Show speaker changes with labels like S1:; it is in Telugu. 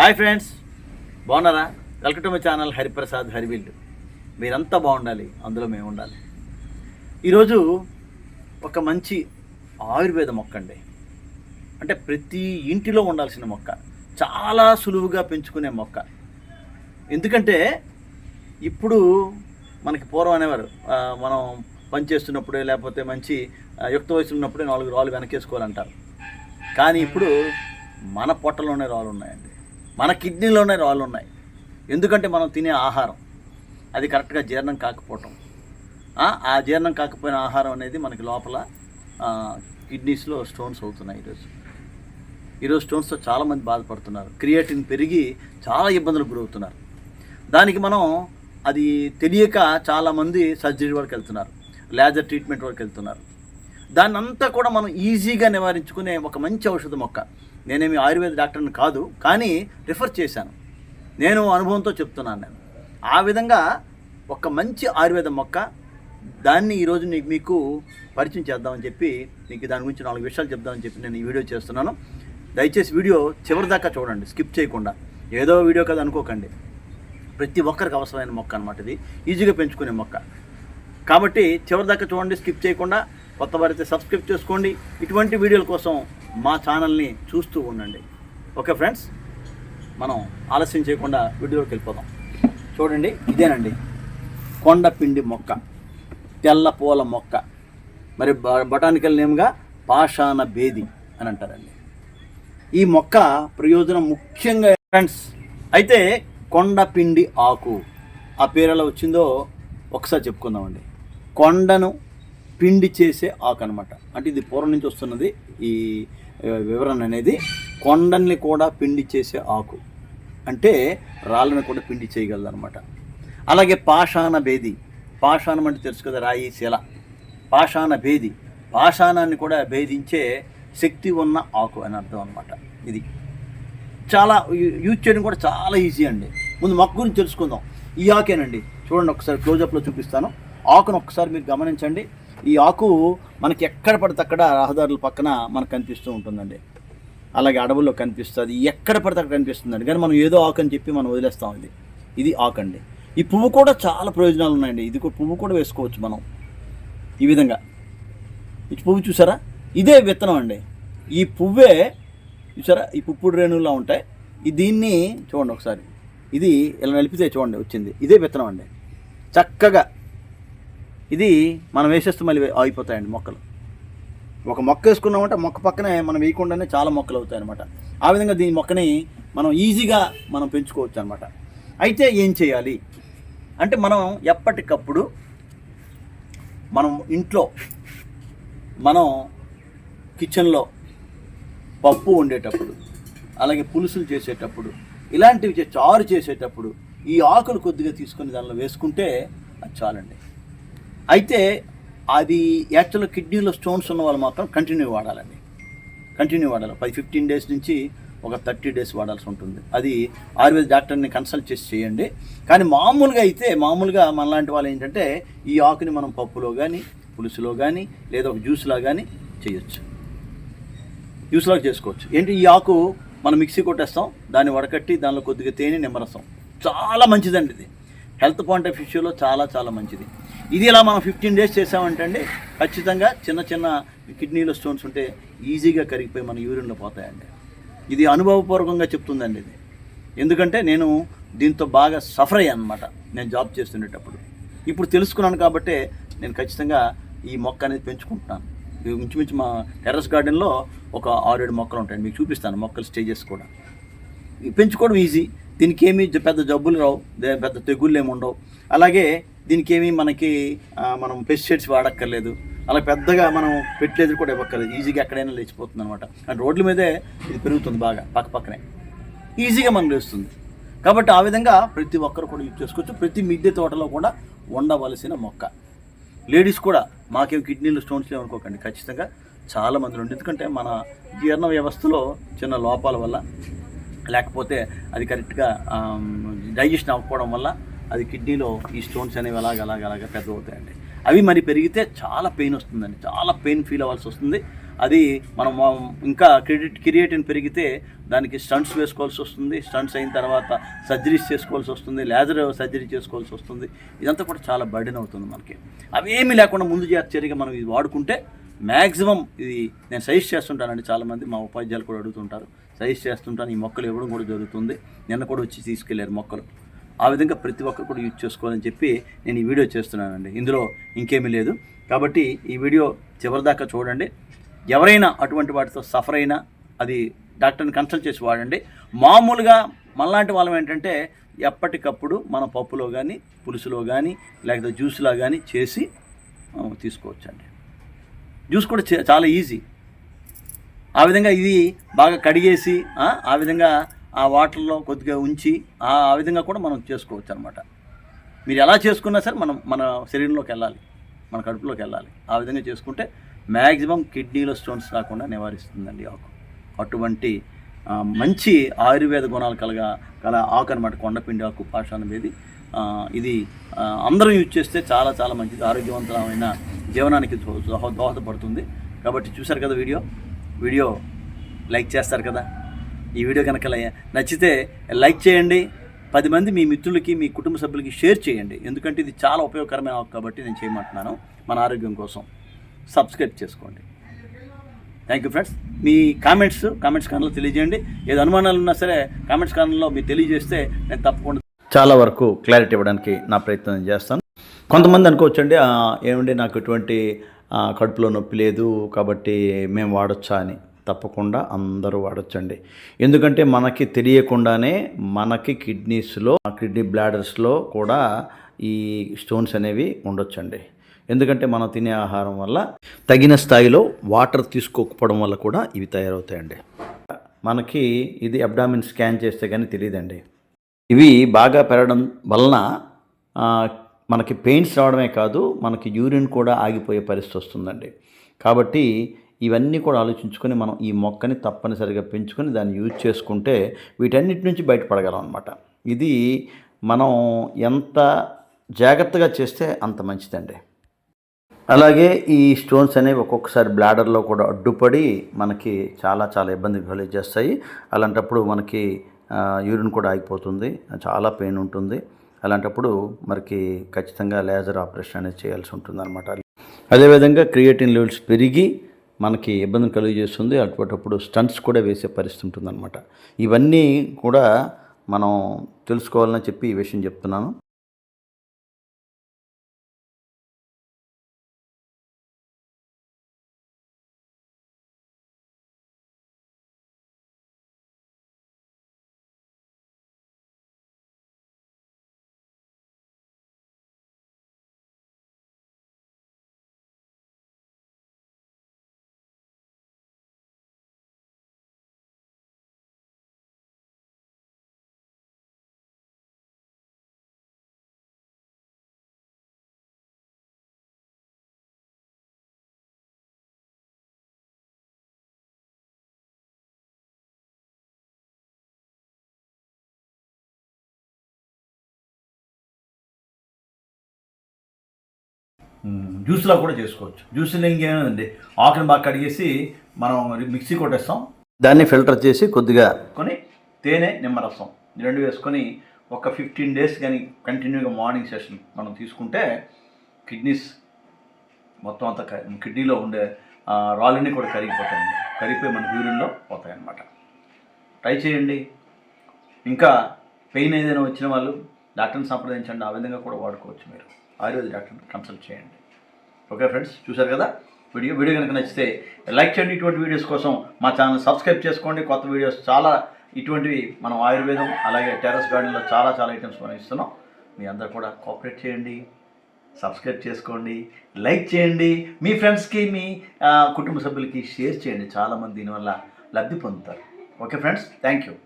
S1: హాయ్ ఫ్రెండ్స్ బాగున్నారా? Welcome to my channel Hariprasad Harivillu. మీరంతా బాగుండాలి అందులో మేము ఉండాలి. ఈరోజు ఒక మంచి ఆయుర్వేద మొక్క అండి. అంటే ప్రతి ఇంటిలో ఉండాల్సిన మొక్క చాలా సులువుగా పెంచుకునే మొక్క. ఎందుకంటే ఇప్పుడు మనకి పూర్వం అనేవారు మనం పనిచేస్తున్నప్పుడే లేకపోతే మంచి యుక్త వయసు ఉన్నప్పుడే నాలుగు రాళ్ళు వెనకేసుకోవాలంటారు. కానీ ఇప్పుడు మన పొట్టలోనే రాళ్ళు ఉన్నాయండి. మన కిడ్నీలోనే రాళ్ళు ఉన్నాయి. ఎందుకంటే మనం తినే ఆహారం. అది కరెక్ట్గా జీర్ణం కాకపోవటం. ఆ, జీర్ణం కాకపోయిన ఆహారం అనేది మనకి లోపల కిడ్నీస్లో స్టోన్స్ అవుతున్నాయి ఈరోజు. ఈరోజు స్టోన్స్తో చాలామంది బాధపడుతున్నారు. క్రియేటిన్ పెరిగి చాలా ఇబ్బందులకు గురవుతున్నారు. దానికి మనం అది తెలియక చాలామంది సర్జరీ వరకు వెళ్తున్నారు. లేజర్ ట్రీట్మెంట్ వరకు వెళ్తున్నారు. దాన్నంతా కూడా మనం ఈజీగా నివారించుకునే ఒక మంచి ఔషధ మొక్క. నేనేమి ఆయుర్వేద డాక్టర్ని కాదు కానీ రిఫర్ చేశాను. నేను అనుభవంతో చెప్తున్నాను నేను. ఆ విధంగా ఒక మంచి ఆయుర్వేద మొక్క దాన్ని ఈరోజు నీకు మీకు పరిచయం చేద్దామని చెప్పి మీకు దాని గురించి నాలుగు విషయాలు చెప్దామని చెప్పి నేను ఈ వీడియో చేస్తున్నాను. దయచేసి వీడియో చివరి దాకా చూడండి స్కిప్ చేయకుండా. ఏదో వీడియో కదా అనుకోకండి. ప్రతి ఒక్కరికి అవసరమైన మొక్క అనమాట ఇది. ఈజీగా పెంచుకునే మొక్క. కాబట్టి చివరిదాకా చూడండి స్కిప్ చేయకుండా. కొత్త వారైతే సబ్స్క్రైబ్ చేసుకోండి. ఇటువంటి వీడియోల కోసం మా ఛానల్ని చూస్తూ ఉండండి. ఓకే ఫ్రెండ్స్ మనం ఆలస్యం చేయకుండా వీడియోకి వెళ్ళిపోదాం. చూడండి ఇదేనండి. కొండపిండి మొక్క తెల్ల పూల మొక్క. మరి బొటానికల్ నేమ్గా పాషాణ బేది అని అంటారండి. ఈ మొక్క ప్రయోజనం ముఖ్యంగా ఫ్రెండ్స్ అయితే కొండపిండి ఆకు. ఆ పేరు ఎలా వచ్చిందో ఒకసారి చెప్పుకుందామండి. కొండను పిండి చేసే ఆకు అనమాట అంటే ఇది పూర్వం నుంచి వస్తున్నది. ఈ వివరణ అనేది కొండల్ని కూడా పిండి చేసే ఆకు. అంటే రాళ్ళని కూడా పిండి చేయగలదనమాట అలాగే పాషాణ భేది. పాషాణం అంటే తెలుసు కదా రాయి శిల. పాషాణ భేది. పాషాణాన్ని కూడా భేదించే శక్తి ఉన్న ఆకు అని అర్థం అనమాట ఇది. చాలా యూజ్ చేయడం కూడా చాలా ఈజీ అండి. ముందు మొక్క గురించి తెలుసుకుందాం. ఈ ఆకేనండి. చూడండి ఒకసారి క్లోజప్లో చూపిస్తాను. ఆకును ఒకసారి మీరు గమనించండి. ఈ ఆకు మనకి ఎక్కడ పడితే అక్కడ రహదారుల పక్కన మనకు కనిపిస్తూ ఉంటుందండి. అలాగే అడవుల్లో కనిపిస్తుంది. ఎక్కడ పడితే అక్కడ కనిపిస్తుందండి. కానీ మనం ఏదో ఆకు అని చెప్పి మనం వదిలేస్తాం ఇది. ఇది ఆకు అండి. ఈ పువ్వు కూడా చాలా ప్రయోజనాలు ఉన్నాయండి. ఇది కూడా పువ్వు కూడా వేసుకోవచ్చు మనం. ఈ విధంగా. ఈ పువ్వు చూసారా? ఇదే విత్తనం అండి. ఈ పువ్వే చూసారా? ఈ పుప్పుడు రేణువులా ఉంటాయి. దీన్ని చూడండి ఒకసారి. ఇది ఇలా నలిపితే చూడండి వచ్చింది. ఇదే విత్తనం అండి. చక్కగా ఇది మనం వేసేస్తే మళ్ళీ ఆగిపోతాయండి మొక్కలు. ఒక మొక్క వేసుకున్నామంటే మొక్క పక్కనే మనం వేయకుండానే చాలా మొక్కలు అవుతాయి అనమాట ఆ విధంగా దీని మొక్కని మనం ఈజీగా మనం పెంచుకోవచ్చు అనమాట అయితే ఏం చేయాలి? అంటే మనం ఎప్పటికప్పుడు మనం ఇంట్లో మనం కిచెన్లో పప్పు వండేటప్పుడు అలాగే పులుసులు చేసేటప్పుడు ఇలాంటివి చారు చేసేటప్పుడు ఈ ఆకులు కొద్దిగా తీసుకొని దానిలో వేసుకుంటే అది చాలండి. అయితే అది యాక్చువల్గా కిడ్నీలో స్టోన్స్ ఉన్న వాళ్ళు మాత్రం కంటిన్యూ వాడాలండి. కంటిన్యూ వాడాలి. పది ఫిఫ్టీన్ డేస్ నుంచి ఒక థర్టీ డేస్ వాడాల్సి ఉంటుంది. అది ఆయుర్వేద డాక్టర్ని కన్సల్ట్ చేసి చేయండి. కానీ మామూలుగా అయితే మామూలుగా మనలాంటి వాళ్ళు ఏంటంటే ఈ ఆకుని మనం పప్పులో కానీ పులుసులో కానీ లేదా ఒక జ్యూస్లా కానీ చేయొచ్చు. జ్యూస్లా చేసుకోవచ్చు. ఏంటి ఈ ఆకు మనం మిక్సీ కొట్టేస్తాం దాన్ని వడకట్టి దానిలో కొద్దిగా తేనె నిమ్మరసం. చాలా మంచిదండి ఇది. హెల్త్ పాయింట్ ఆఫ్ ఇష్యూలో చాలా చాలా మంచిది. ఇది ఇలా మనం ఫిఫ్టీన్ డేస్ చేసామంటే అండి ఖచ్చితంగా చిన్న చిన్న కిడ్నీలో స్టోన్స్ ఉంటే ఈజీగా కరిగిపోయి మన యూరిన్లో పోతాయండి. ఇది అనుభవపూర్వకంగా చెప్తుందండి ఇది. ఎందుకంటే నేను దీంతో బాగా సఫర్ అయ్యాను అనమాట నేను జాబ్ చేస్తుండేటప్పుడు. ఇప్పుడు తెలుసుకున్నాను కాబట్టి నేను ఖచ్చితంగా ఈ మొక్క అనేది పెంచుకుంటున్నాను. ఇది ఇంచుమించు మా టెర్రస్ గార్డెన్లో ఒక ఆరేడు మొక్కలు ఉంటాయండి. మీకు చూపిస్తాను మొక్కల స్టేజెస్ కూడా. పెంచుకోవడం ఈజీ దీనికి ఏమి జ- పెద్ద జబ్బులు రావు. దే- పెద్ద తెగుళ్ళు ఏమి ఉండవు. అలాగే దీనికి ఏమి మనకి మనం పెస్టిసైడ్స్ వాడక్కర్లేదు. అలా పెద్దగా మనం పెట్టలేదు కూడా ఇవ్వక్కర్లేదు. ఈజీగా ఎక్కడైనా లేచిపోతుంది అనమాట అండ్ రోడ్ల మీదే ఇది పెరుగుతుంది బాగా పక్క పక్కనే. ఈజీగా మనం లేస్తుంది కాబట్టి ఆ విధంగా ప్రతి ఒక్కరు కూడా యూజ్ చేసుకోవచ్చు. ప్రతి మిద్దె తోటలో కూడా ఉండవలసిన మొక్క. లేడీస్ కూడా మాకేం కిడ్నీలో స్టోన్స్ లేవనుకోకండి ఖచ్చితంగా చాలా మంది ఉండి ఎందుకంటే మన జీర్ణ వ్యవస్థలో చిన్న లోపాల వల్ల లేకపోతే అది కరెక్ట్గా డైజెషన్ అవ్వకపోవడం వల్ల అది కిడ్నీలో ఈ స్టోన్స్ అనేవి అలాగ అలాగ అలాగ పెద్ద అవుతాయండి. అవి మరి పెరిగితే చాలా పెయిన్ వస్తుందండి. చాలా పెయిన్ ఫీల్ అవ్వాల్సి వస్తుంది. అది మనం ఇంకా క్రెడిట్ క్రియేటిన్ పెరిగితే దానికి స్టంట్స్ వేసుకోవాల్సి వస్తుంది. స్టంట్స్ అయిన తర్వాత సర్జరీస్ చేసుకోవాల్సి వస్తుంది. లేజర్ సర్జరీ చేసుకోవాల్సి వస్తుంది. ఇదంతా కూడా చాలా బర్డెన్ అవుతుంది మనకి. అవి ఏమీ లేకుండా ముందు జాగ్రత్తగా మనం ఇది వాడుకుంటే మ్యాక్సిమం ఇది నేను సజెస్ట్ చేస్తుంటానండి. చాలామంది మా ఉపాధ్యాయులు కూడా అడుగుతుంటారు. సజెస్ట్ చేస్తుంటాను. ఈ మొక్కలు ఇవ్వడం కూడా జరుగుతుంది. నిన్న కూడా వచ్చి తీసుకెళ్ళారు మొక్కలు. ఆ విధంగా ప్రతి ఒక్కరు కూడా యూజ్ చేసుకోవాలని చెప్పి నేను ఈ వీడియో చేస్తున్నానండి. ఇందులో ఇంకేమీ లేదు. కాబట్టి ఈ వీడియో చివరిదాకా చూడండి. ఎవరైనా అటువంటి వాటితో సఫర్ అయినా అది డాక్టర్ని కన్సల్ట్ చేసి వాడండి. మామూలుగా మనలాంటి వాళ్ళం ఏంటంటే ఎప్పటికప్పుడు మన పప్పులో కానీ పులుసులో కానీ లేకపోతే జ్యూస్లో కానీ చేసి తీసుకోవచ్చండి. జ్యూస్ కూడా చే- చాలా ఈజీ ఆ విధంగా ఇది బాగా కడిగేసి ఆ విధంగా ఆ వాటర్లో కొద్దిగా ఉంచి ఆ విధంగా కూడా మనం చేసుకోవచ్చు అనమాట మీరు ఎలా చేసుకున్నా సరే మనం మన శరీరంలోకి వెళ్ళాలి. మన కడుపులోకి వెళ్ళాలి. ఆ విధంగా చేసుకుంటే మ్యాక్సిమం కిడ్నీలో స్టోన్స్ రాకుండా నివారిస్తుందండి ఆకు. అటువంటి మంచి ఆయుర్వేద గుణాలు కలగా కల ఆకు అనమాట కొండపిండి ఆకు పాషాణం ఇది ఇది అందరం అందరూ యూజ్ చేస్తే చాలా చాలా మంచిది. ఆరోగ్యవంతమైన జీవనానికి దోహ- దోహదపడుతుంది. కాబట్టి చూశారు కదా వీడియో? వీడియో లైక్ చేస్తారు కదా? ఈ వీడియో కనుక నచ్చితే లైక్ చేయండి. పది మంది మీ మిత్రులకి మీ కుటుంబ సభ్యులకి షేర్ చేయండి. ఎందుకంటే ఇది చాలా ఉపయోగకరమైన కాబట్టి నేను చేయమంటున్నాను. మన ఆరోగ్యం కోసం సబ్స్క్రైబ్ చేసుకోండి. థ్యాంక్ యూ ఫ్రెండ్స్ మీ కామెంట్స్ కామెంట్స్ కాలంలో తెలియజేయండి. ఏదో అనుమానాలు ఉన్నా సరే కామెంట్స్ కాలంలో మీరు తెలియజేస్తే నేను తప్పకుండా చాలా వరకు క్లారిటీ ఇవ్వడానికి నా ప్రయత్నం చేస్తాను. కొంతమంది అనుకోవచ్చండి ఏమండి నాకు ఎటువంటి కడుపులో నొప్పి లేదు కాబట్టి మేము వాడొచ్చా అని. తప్పకుండా అందరూ వాడచ్చండి. ఎందుకంటే మనకి తెలియకుండానే మనకి కిడ్నీస్లో కిడ్నీ బ్లాడర్స్లో కూడా ఈ స్టోన్స్ అనేవి ఉండొచ్చండి. ఎందుకంటే మనం తినే ఆహారం వల్ల తగిన స్థాయిలో వాటర్ తీసుకోకపోవడం వల్ల కూడా ఇవి తయారవుతాయండి. మనకి ఇది అబ్డామిన్ స్కాన్ చేస్తే కానీ తెలియదండి ఇవి బాగా పెరగడం వలన మనకి పెయిన్స్ రావడమే కాదు మనకి యూరిన్ కూడా ఆగిపోయే పరిస్థితి వస్తుందండి. కాబట్టి ఇవన్నీ కూడా ఆలోచించుకొని మనం ఈ మొక్కని తప్పనిసరిగా పెంచుకొని దాన్ని యూజ్ చేసుకుంటే వీటన్నిటి నుంచి బయటపడగలం అనమాట ఇది మనం ఎంత జాగ్రత్తగా చేస్తే అంత మంచిదండి. అలాగే ఈ స్టోన్స్ అనేవి ఒక్కొక్కసారి బ్లాడర్లో కూడా అడ్డుపడి మనకి చాలా చాలా ఇబ్బంది కలిగజేస్తాయి అలాంటప్పుడు మనకి యూరిన్ కూడా ఆగిపోతుంది. చాలా పెయిన్ ఉంటుంది. అలాంటప్పుడు మనకి ఖచ్చితంగా లేజర్ ఆపరేషన్ అనేది చేయాల్సి ఉంటుంది అనమాట అదేవిధంగా క్రియేటిన్ లెవెల్స్ పెరిగి మనకి ఇబ్బందిని కలుగజేస్తుంది. అటువంటిప్పుడు స్టంట్స్ కూడా వేసే పరిస్థితి ఉంటుందన్నమాట. ఇవన్నీ కూడా మనం తెలుసుకోవాలని చెప్పి ఈ విషయం చెప్తున్నాను. జ్యూస్లా కూడా చేసుకోవచ్చు. జ్యూస్లో ఇంకేమైందండి ఆకుని బాగా కడిగేసి మనం మిక్సీ కొట్టేస్తాం. దాన్ని ఫిల్టర్ చేసి కొద్దిగా కొని తేనె నిమ్మరసం రెండు వేసుకొని ఒక ఫిఫ్టీన్ డేస్ కానీ కంటిన్యూగా మార్నింగ్ సెషన్ మనం తీసుకుంటే కిడ్నీస్ మొత్తం అంతా కిడ్నీలో ఉండే రాళ్ళన్నీ కూడా కరిగిపోతాయండి కరిగిపోయి మన యూరిన్లో పోతాయన్నమాట. ట్రై చేయండి. ఇంకా పెయిన్ ఏదైనా వచ్చిన వాళ్ళు డాక్టర్ని సంప్రదించండి. ఆ విధంగా కూడా వాడుకోవచ్చు మీరు. ఆయుర్వేద డాక్టర్ని కన్సల్ట్ చేయండి. Okay friends? చూసారు కదా? వీడియో వీడియో కనుక నచ్చితే లైక్ చేయండి. ఇటువంటి వీడియోస్ కోసం మా ఛానల్ సబ్స్క్రైబ్ చేసుకోండి. కొత్త వీడియోస్ చాలా ఇటువంటివి మనం ఆయుర్వేదం అలాగే టెర్రస్ గార్డెన్లో చాలా చాలా ఐటమ్స్ మనం ఇస్తున్నాం. మీ అందరు కూడా కోఆపరేట్ చేయండి. సబ్స్క్రైబ్ చేసుకోండి. లైక్ చేయండి. మీ ఫ్రెండ్స్కి మీ కుటుంబ సభ్యులకి షేర్ చేయండి. చాలామంది దీనివల్ల లబ్ధి పొందుతారు. Okay friends? Thank you